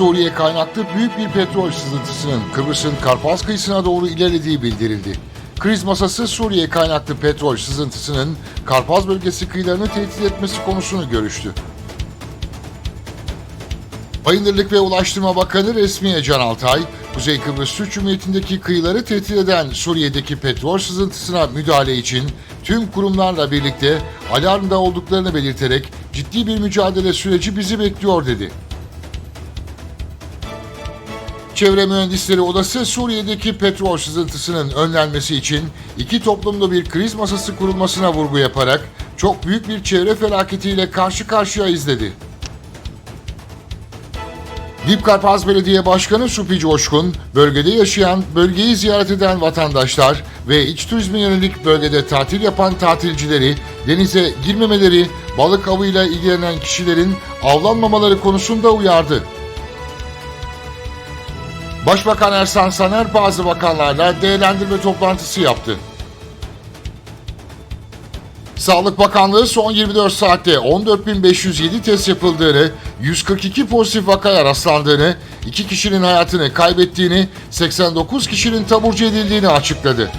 Suriye kaynaklı büyük bir petrol sızıntısının Kıbrıs'ın Karpaz kıyısına doğru ilerlediği bildirildi. Kriz masası Suriye kaynaklı petrol sızıntısının Karpaz bölgesi kıyılarını tehdit etmesi konusunu görüştü. Bayındırlık ve Ulaştırma Bakanı Resmiye Can Altay, Kuzey Kıbrıs Türk Cumhuriyeti'ndeki kıyıları tehdit eden Suriye'deki petrol sızıntısına müdahale için tüm kurumlarla birlikte alarmda olduklarını belirterek ciddi bir mücadele süreci bizi bekliyor dedi. Çevre Mühendisleri Odası Suriye'deki petrol sızıntısının önlenmesi için iki toplumlu bir kriz masası kurulmasına vurgu yaparak çok büyük bir çevre felaketiyle karşı karşıyayız dedi. Dipkarpaz Belediye Başkanı Supi Coşkun, bölgede yaşayan, bölgeyi ziyaret eden vatandaşlar ve iç turizme yönelik bölgede tatil yapan tatilcileri denize girmemeleri, balık avıyla ilgilenen kişilerin avlanmamaları konusunda uyardı. Başbakan Ersan Saner bazı bakanlarla değerlendirme toplantısı yaptı. Sağlık Bakanlığı son 24 saatte 14.507 test yapıldığını, 142 pozitif vakaya rastlandığını, 2 kişinin hayatını kaybettiğini, 89 kişinin taburcu edildiğini açıkladı.